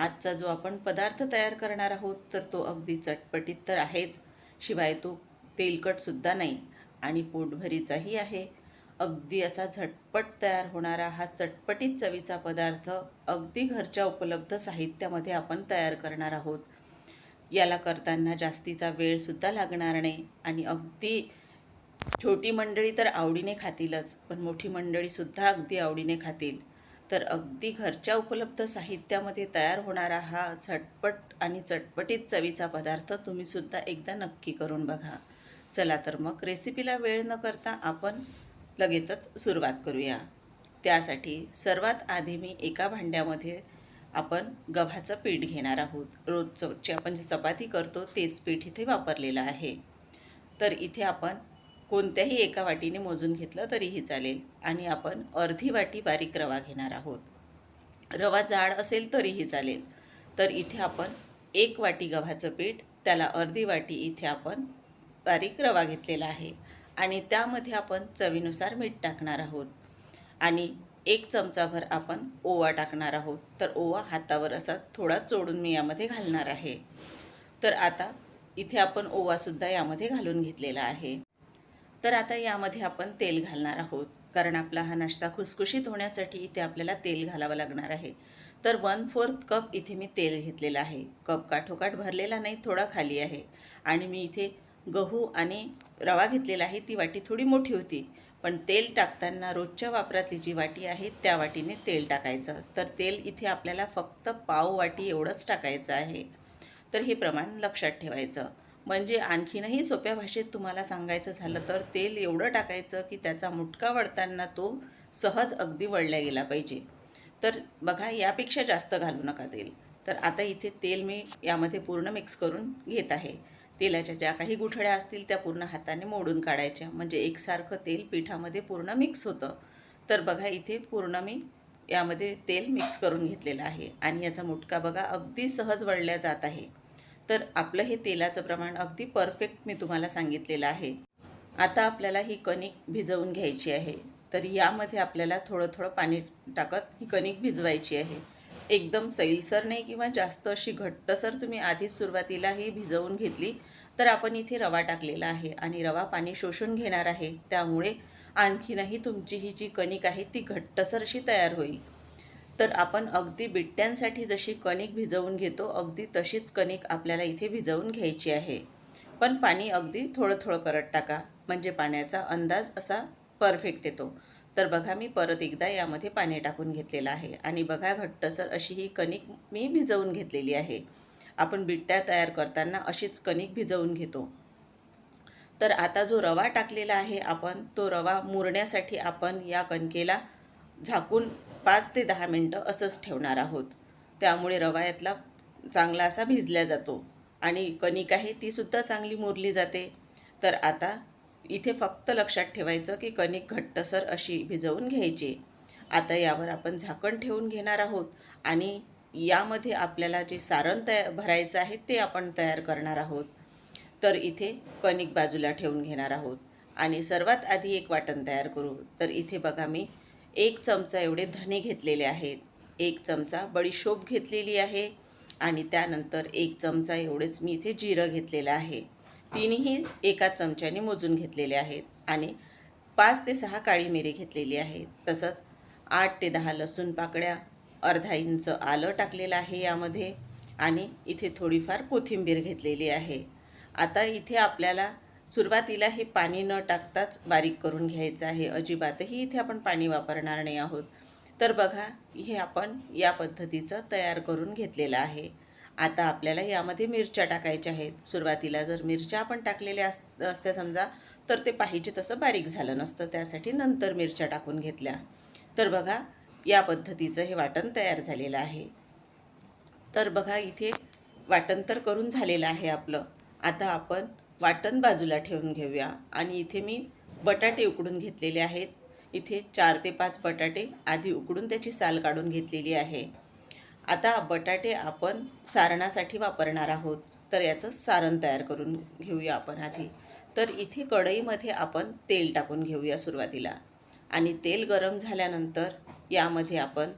आजचा जो आपण पदार्थ तयार करणार आहोत तर तो अगदी चटपटीत तर आहेच. शिवाय तो तेलकटसुद्धा नाही आणि पोटभरीचाही आहे. अगदी असा झटपट तयार होणारा हा चटपटीत चवीचा पदार्थ अगदी घरच्या उपलब्ध साहित्यामध्ये आपण तयार करणार आहोत. याला करताना जास्तीचा वेळसुद्धा लागणार नाही आणि अगदी छोटी मंडळी तर आवडीने खातीलच पण मोठी मंडळीसुद्धा अगदी आवडीने खातील. तर अगदी घरच्या उपलब्ध साहित्यामध्ये तयार होणारा हा झटपट आणि चटपटीत चवीचा पदार्थ तुम्हीसुद्धा एकदा नक्की करून बघा. चला तर मग रेसिपीला वेळ न करता आपण लगेचच सुरुवात करूया. त्यासाठी सर्वात आधी मी एका भांड्यामध्ये आपण गव्हाचं पीठ घेणार आहोत. रोजची आपण जे चपाती करतो तेच पीठ इथे वापरलेलं आहे. तर इथे आपण कोणत्याही एका वाटीने मोजून घेतलं तरीही चालेल. आणि आपण अर्धी वाटी बारीक रवा घेणार आहोत. रवा जाड असेल तरीही चालेल. तर इथे आपण एक वाटी गव्हाचं पीठ त्याला अर्धी वाटी इथे आपण बारीक रवा घेतलेला आहे. आणि त्यामध्ये आपण चवीनुसार मीठ टाकणार आहोत. आणि एक चमचाभर आपण ओवा टाकणार आहोत. तर ओवा हातावर असा थोडा चोडून मी यामध्ये घालणार आहे. तर आता इथे आपण ओवासुद्धा यामध्ये घालून घेतलेला आहे. तर आता यामध्ये आपण तेल घालणार आहोत. कारण आपला हा नाश्ता खुसखुशीत होण्यासाठी इथे आपल्याला तेल घालावं लागणार आहे. तर वन फोर्थ कप इथे मी तेल घेतलेलं आहे. कप काठोकाठ भरलेला नाही थोडा खाली आहे. आणि मी इथे गहू आणि रवा घेतलेला आहे. ती वाटी थोडी मोठी होती. पण तेल टाकताना रोजच्या वापरातली जी वाटी आहे त्या वाटीने तेल टाकायचं. तर तेल इथे आपल्याला फक्त पाव वाटी एवढंच टाकायचं आहे. तर हे प्रमाण लक्षात ठेवायचं. म्हणजे आणखीनही सोप्या भाषेत तुम्हाला सांगायचं झालं तर तेल एवढं टाकायचं की त्याचा मुटका वळताना तो सहज अगदी वळल्या गेला पाहिजे. तर बघा यापेक्षा जास्त घालू नका तेल. तर आता इथे तेल मी यामध्ये पूर्ण मिक्स करून घेत आहे. तेलाच्या ज्या काही गुठळ्या असतील त्या पूर्ण हाताने मोडून काढायच्या. म्हणजे एकसारखं तेल पिठामध्ये पूर्ण मिक्स होतं. तर बघा इथे पूर्ण मी यामध्ये तेल मिक्स करून घेतलेलं आहे. आणि याचा मुटका बघा अगदी सहज वळल्या जात आहे. तर आपलं हे तेलाचं प्रमाण अगदी परफेक्ट मी तुम्हाला सांगितलेलं आहे. आता आपल्याला ही कणिक भिजवून घ्यायची आहे. तर यामध्ये आपल्याला थोडं थोडं पाणी टाकत ही कणिक भिजवायची आहे. एकदम सैलसर नाही किंवा जास्त अशी घट्टसर तुम्ही आधीच सुरुवातीला ही भिजवून घेतली तर आपण इथे रवा टाकलेला आहे आणि रवा पाणी शोषून घेणार आहे. त्यामुळे आणखीनही तुमची ही जी कणिक आहे ती घट्टसर अशी तयार होईल. तर आपण अगदी बिट्ट्यांसाठी जशी कणिक भिजवून घेतो अगदी तशीच कणिक आपल्याला इथे भिजवून घ्यायची आहे. पण पाणी अगदी थोडं थोडं करत टाका. म्हणजे पाण्याचा अंदाज असा परफेक्ट येतो. तर बघा मी परत एकदा यामध्ये पाणी टाकून घेतलेलं आहे. आणि बघा घट्टसर अशी ही कणिक मी भिजवून घेतलेली आहे. आपण बिट्ट्या तयार करताना अशीच कणिक भिजवून घेतो. तर आता जो रवा टाकलेला आहे आपण तो रवा मुरण्यासाठी आपण या कणकेला झाकून पाच ते दहा मिनटं असंच ठेवणार आहोत. त्यामुळे रवा यातला चांगला असा भिजला जातो आणि कणिक आहे तीसुद्धा चांगली मुरली जाते. तर आता इथे फक्त लक्षात ठेवायचं की कणिक घट्टसर अशी भिजवून घ्यायची. आता यावर आपण झाकण ठेवून घेणार आहोत आणि यामध्ये आपल्याला जे सारण तया भरायचं आहे ते आपण तयार करणार आहोत. तर इथे कणिक बाजूला ठेवून घेणार आहोत आणि सर्वात आधी एक वाटण तयार करू. तर इथे बघा मी एक चमचा एवढे धने घेतलेले आहेत एक चमचा बडीशोप घेतलेली आहे आणि त्यानंतर एक चमचा एवढेच मी इथे जिरं घेतलेलं आहे. तिन्ही एका चमच्याने मोजून घेतलेले आहेत आणि पाच ते सहा काळी मिरी घेतलेली आहे. तसंच आठ ते दहा लसूण पाकळ्या अर्धा इंच आलं टाकलेलं आहे यामध्ये आणि इथे थोडीफार कोथिंबीर घेतलेली आहे. आता इथे आपल्याला सुरुवातीला हे पाणी न टाकताच बारीक करून घ्यायचं आहे. अजिबातही इथे आपण पाणी वापरणार नाही आहोत. तर बघा हे आपण या पद्धतीचं तयार करून घेतलेलं आहे. आता आपल्याला यामध्ये मिरच्या टाकायच्या आहेत. सुरुवातीला जर मिरच्या आपण टाकलेल्या अस असत्या समजा तर ते पाहिजे तसं बारीक झालं नसतं. त्यासाठी नंतर मिरच्या टाकून घेतल्या. तर बघा या पद्धतीचं हे वाटण तयार झालेलं आहे. तर बघा इथे वाटण तर करून झालेलं आहे आपलं. आता आपण वाटण बाजूला ठेवून घेऊया. आणि इथे मी बटाटे उकडून घेतलेले आहेत. इथे चार ते पाच बटाटे आधी उकडून त्याची साल काढून घेतलेली आहे. आता बटाटे आपण सारणासाठी वापरणार आहोत. तर याचं सारण तयार करून घेऊया आपण आधी. तर इथे कढईमध्ये आपण तेल टाकून घेऊया सुरुवातीला. आणि तेल गरम झाल्यानंतर यामध्ये आपण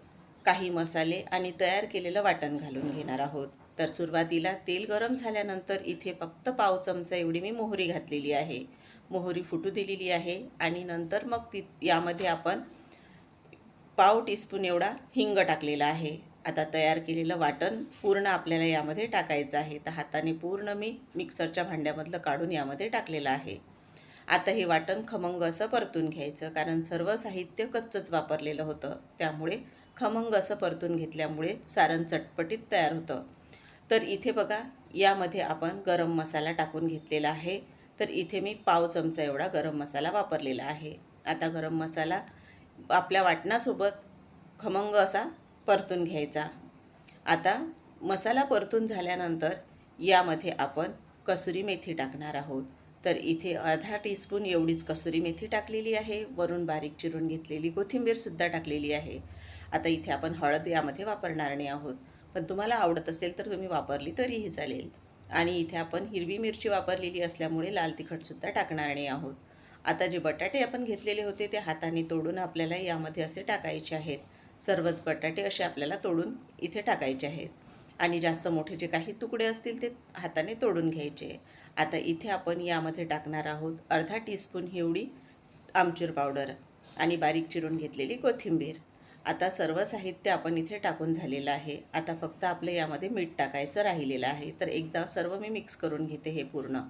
काही मसाले आणि तयार केलेलं वाटण घालून घेणार आहोत. तर सुरुवातीला तेल गरम झाल्यानंतर इथे फक्त पाव चमचा एवढी मी मोहरी घातलेली आहे. मोहरी फुटू दिलेली आहे आणि नंतर मग ती यामध्ये आपण पाव टीस्पून एवढा हिंग टाकलेला आहे. आता तयार केलेलं वाटण पूर्ण आपल्याला यामध्ये टाकायचं आहे. तर हाताने पूर्ण मी मिक्सरच्या भांड्यामधलं काढून यामध्ये टाकलेलं आहे. आता हे वाटण खमंग असं परतून घ्यायचं कारण सर्व साहित्य कच्चंच वापरलेलं होतं. त्यामुळे खमंग असं परतून घेतल्यामुळे सारण चटपटीत तयार होतं. तर इथे बघा यामध्ये आपण गरम मसाला टाकून घेतलेला आहे. तर इथे मी पाव चमचा एवढा गरम मसाला वापरलेला आहे. आता गरम मसाला आपल्या वाटणासोबत खमंग असा परतून घ्यायचा. आता मसाला परतून झाल्यानंतर यामध्ये आपण कसुरी मेथी टाकणार आहोत. तर इथे अर्धा टीस्पून एवढीच कसुरी मेथी टाकलेली आहे. वरून बारीक चिरून घेतलेली कोथिंबीरसुद्धा टाकलेली आहे. आता इथे आपण हळद यामध्ये वापरणार नाही आहोत. पण तुम्हाला आवडत असेल तर तुम्ही वापरली तरीही चालेल. आणि इथे आपण हिरवी मिरची वापरलेली असल्यामुळे लाल तिखटसुद्धा टाकणार नाही आहोत. आता जे बटाटे आपण घेतलेले होते ते हाताने तोडून आपल्याला यामध्ये असे टाकायचे आहेत. सर्वच बटाटे असे आपल्याला तोडून इथे टाकायचे आहेत. आणि जास्त मोठे जे काही तुकडे असतील ते हाताने तोडून घ्यायचे. आता इथे आपण यामध्ये टाकणार आहोत अर्धा टीस्पून एवढी आमचूर पावडर आणि बारीक चिरून घेतलेली कोथिंबीर. आता सर्व साहित्य आपण इथे टाकून झालेलं आहे. आता फक्त आपलं यामध्ये मीठ टाकायचं राहिलेलं आहे. तर एकदा सर्व मी मिक्स करून घेते हे पूर्ण.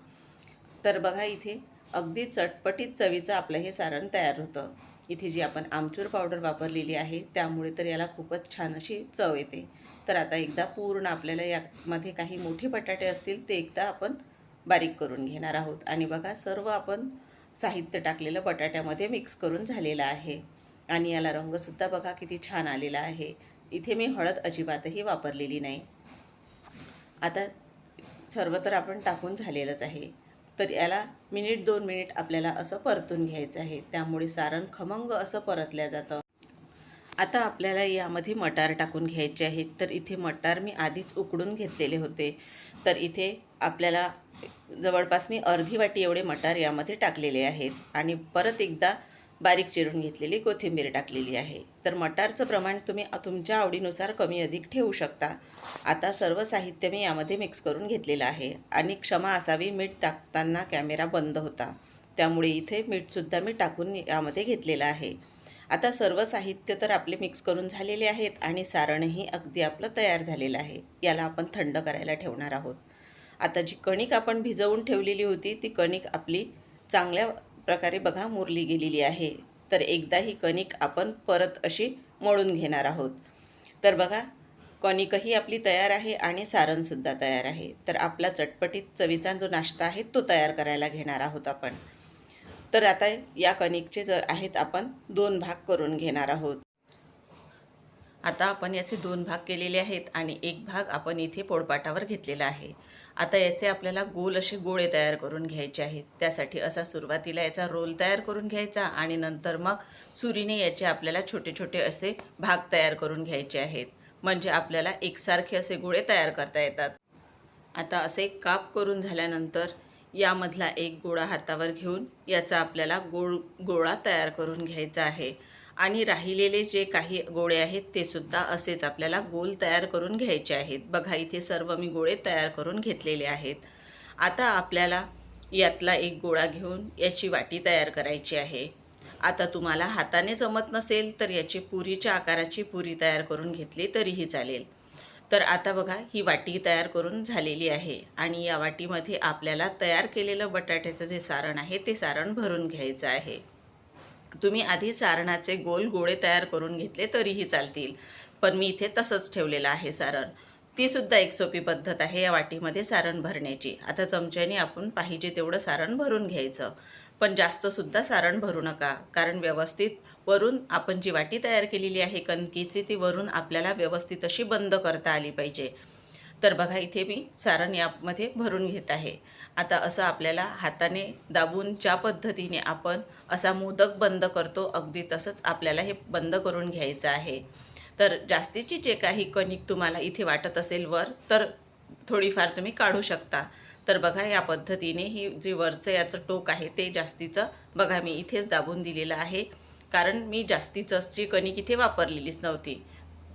तर बघा इथे अगदी चटपटीत चवीचं आपलं हे सारण तयार होतं. इथे जी आपण आमचूर पावडर वापरलेली आहे त्यामुळे तर याला खूपच छान अशी चव येते. तर आता एकदा पूर्ण आपल्याला यामध्ये काही मोठे बटाटे असतील ते एकदा आपण बारीक करून घेणार आहोत. आणि बघा सर्व आपण साहित्य टाकलेलं बटाट्यामध्ये मिक्स करून झालेलं आहे. आणि याला रंगसुद्धा बघा किती छान आलेला आहे. इथे मी हळद अजिबातही वापरलेली नाही. आता सर्व तर आपण टाकून झालेलंच आहे. तर याला मिनिट दोन मिनिट आपल्याला असं परतून घ्यायचं आहे. त्यामुळे सारण खमंग असं परतल्या जातं. आता आपल्याला यामध्ये मटार टाकून घ्यायचे आहेत. तर इथे मटार मी आधीच उकडून घेतलेले होते. तर इथे आपल्याला जवळपास मी अर्धी वाटी एवढे मटार यामध्ये टाकलेले आहेत. आणि परत एकदा बारीक चिरून घेतलेली कोथिंबीर टाकलेली आहे. तर मटारचं प्रमाण तुम्ही तुमच्या आवडीनुसार कमी अधिक ठेवू शकता. आता सर्व साहित्य मी यामध्ये मिक्स करून घेतलेलं आहे. आणि क्षमा असावी मीठ टाकताना कॅमेरा बंद होता. त्यामुळे इथे मीठसुद्धा मी टाकून यामध्ये घेतलेलं आहे. आता सर्व साहित्य तर आपले मिक्स करून झालेले आहेत आणि सारणही अगदी आपलं तयार झालेलं आहे. याला आपण थंड करायला ठेवणार आहोत. आता जी कणिक आपण भिजवून ठेवलेली होती ती कणिक आपली चांगल्या प्रकारे बघा मुरली गेलेली आहे. तर एकदा ही कणिक आपण परत अशी मळून घेणार आहोत. तर बघा कणिकही आपली तयार आहे आणि सारणसुद्धा तयार आहे. तर आपला चटपटीत चवीचा जो नाश्ता आहे तो तयार करायला घेणार आहोत आपण. तर आता या कणिकचे जर आहेत आपण दोन भाग करून घेणार आहोत. आता आपण याचे दोन भाग केलेले आहेत आणि एक भाग आपण इथे पोळपाटावर घेतलेला आहे. आता याचे आपल्याला गोल असे गोळे तयार करून घ्यायचे आहेत. त्यासाठी असा सुरुवातीला याचा रोल तयार करून घ्यायचा आणि नंतर मग सुरीने याचे आपल्याला छोटे छोटे असे भाग तयार करून घ्यायचे आहेत. म्हणजे आपल्याला एकसारखे असे गोळे तयार करता येतात. आता असे काप करून झाल्यानंतर यामधला एक गोळा हातावर घेऊन याचा आपल्याला गोळ गोळा तयार करून घ्यायचा आहे. आणि राहिलेले जे काही गोळे आहेत ते सुद्धा असेच आपल्याला गोल तयार करून घ्यायचे आहेत. बघा इथे सर्व मी गोळे तयार करून घेतलेले आहेत. आता आपल्याला यातला एक गोळा घेऊन याची वाटी तयार करायची आहे. आता तुम्हाला हाताने जमत नसेल तर याची पुरीच्या आकाराची पुरी तयार करून घेतली तरीही चालेल. तर आता बघा ही वाटी तयार करून झालेली आहे आणि या वाटीमध्ये आपल्याला तयार केलेलं बटाट्याचं जे सारण आहे ते सारण भरून घ्यायचं आहे. तुम्ही आधी सारणाचे गोल गोळे तयार करून घेतले तरीही चालतील. पण मी इथे तसंच ठेवलेलं आहे सारण. ती सुद्धा एक सोपी पद्धत आहे या वाटीमध्ये सारण भरण्याची. आता चमच्याने आपण पाहिजे तेवढं सारण भरून घ्यायचं. पण जास्तसुद्धा सारण भरू नका कारण व्यवस्थित वरून आपण जी वाटी तयार केलेली आहे कणकीची ती वरून आपल्याला व्यवस्थित अशी बंद करता आली पाहिजे. तर बघा इथे मी सारण यामध्ये भरून घेत आहे. आता असं आपल्याला हाताने दाबून ज्या पद्धतीने आपण असा मोदक बंद करतो अगदी तसंच आपल्याला हे बंद करून घ्यायचं आहे. तर जास्तीची जे काही कणिक तुम्हाला इथे वाटत असेल वर तर थोडीफार तुम्ही काढू शकता. तर बघा या पद्धतीने ही जे वरचं याचं टोक आहे ते जास्तीचं बघा मी इथेच दाबून दिलेलं आहे. कारण मी जास्तीचं कणिक इथे वापरलेलीच नव्हती.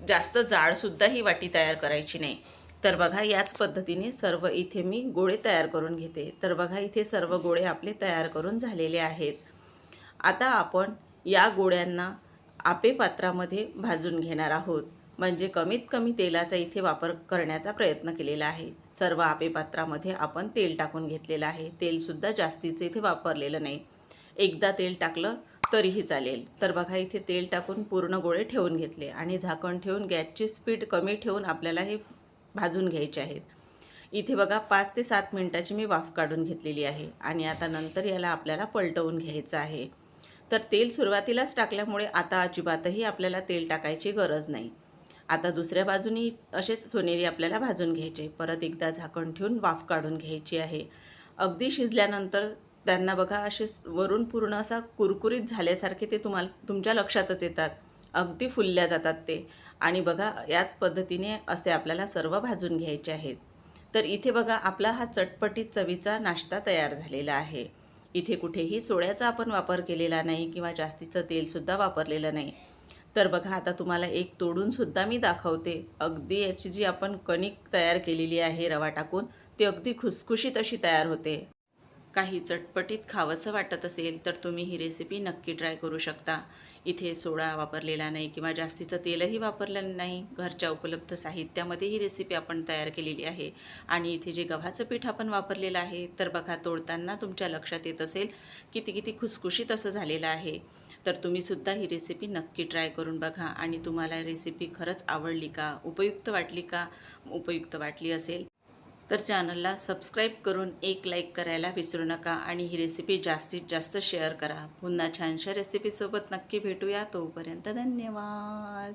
जास्त जाडसुद्धा ही वाटी तयार करायची नाही. तर बघा याच पद्धतीने सर्व इथे मी गोळे तयार करून घेते. तर बघा इथे सर्व गोळे आपले तयार करून झालेले आहेत. आता आपण या गोळ्यांना आपे पात्रामध्ये भाजून घेणार आहोत. म्हणजे कमीत कमी तेलाचा इथे वापर करण्याचा प्रयत्न केलेला आहे. सर्व आपे पात्रामध्ये आपण तेल टाकून घेतलेलं आहे. तेलसुद्धा जास्तीचं इथे वापरलेलं नाही. एकदा तेल टाकलं तरीही चालेल. तर बघा इथे तेल टाकून पूर्ण गोळे ठेवून घेतले आणि झाकण ठेवून गॅसची स्पीड कमी ठेवून आपल्याला हे भाजून घ्यायचे आहेत. इथे बघा पाच ते सात मिनटाची मी वाफ काढून घेतलेली आहे आणि आता नंतर याला आपल्याला पलटवून घ्यायचं आहे. तर तेल सुरुवातीलाच टाकल्यामुळे आता अजिबातही आपल्याला तेल टाकायची गरज नाही. आता दुसऱ्या बाजूनी असेच सोनेरी आपल्याला भाजून घ्यायचे. परत एकदा झाकण ठेवून वाफ काढून घ्यायची आहे. अगदी शिजल्यानंतर त्यांना बघा असे वरून पूर्ण असा कुरकुरीत झाल्यासारखे ते तुम्हाला तुमच्या लक्षातच येतात. अगदी फुलल्या जातात ते. आणि बघा याच पद्धतीने असे आपल्याला सर्व भाजून घ्यायचे आहेत. तर इथे बघा आपला हा चटपटीत चवीचा नाश्ता तयार झालेला आहे. इथे कुठेही सोड्याचा आपण वापर केलेला नाही किंवा जास्तीचं तेलसुद्धा वापरलेलं नाही. तर बघा आता तुम्हाला एक तोडूनसुद्धा मी दाखवते. अगदी याची जी आपण कणिक तयार केलेली आहे रवा टाकून ती अगदी खुसखुशीत अशी तयार होते. काही चटपटीत खावंसं वाटत असेल तर तुम्ही ही रेसिपी नक्की ट्राय करू शकता. इथे सोडा वापरलेला नाही किंवा जास्तीचं तेलही वापरलं नाही. घरच्या उपलब्ध साहित्यामध्ये ही रेसिपी आपण तयार केलेली आहे. आणि इथे जे गव्हाचं पीठ आपण वापरलेलं आहे तर बघा तोडताना तुमच्या लक्षात येत असेल किती किती खुसखुशीत असं झालेलं आहे. तर तुम्हीसुद्धा ही रेसिपी नक्की ट्राय करून बघा. आणि तुम्हाला रेसिपी खरंच आवडली का? उपयुक्त वाटली का? उपयुक्त वाटली असेल. तर चॅनलला सबस्क्राईब करून एक लाईक करायला विसरू नका आणि ही रेसिपी जास्तीत जास्त शेअर करा. पुन्हा छानशा रेसिपीसोबत नक्की भेटूया. तोपर्यंत धन्यवाद.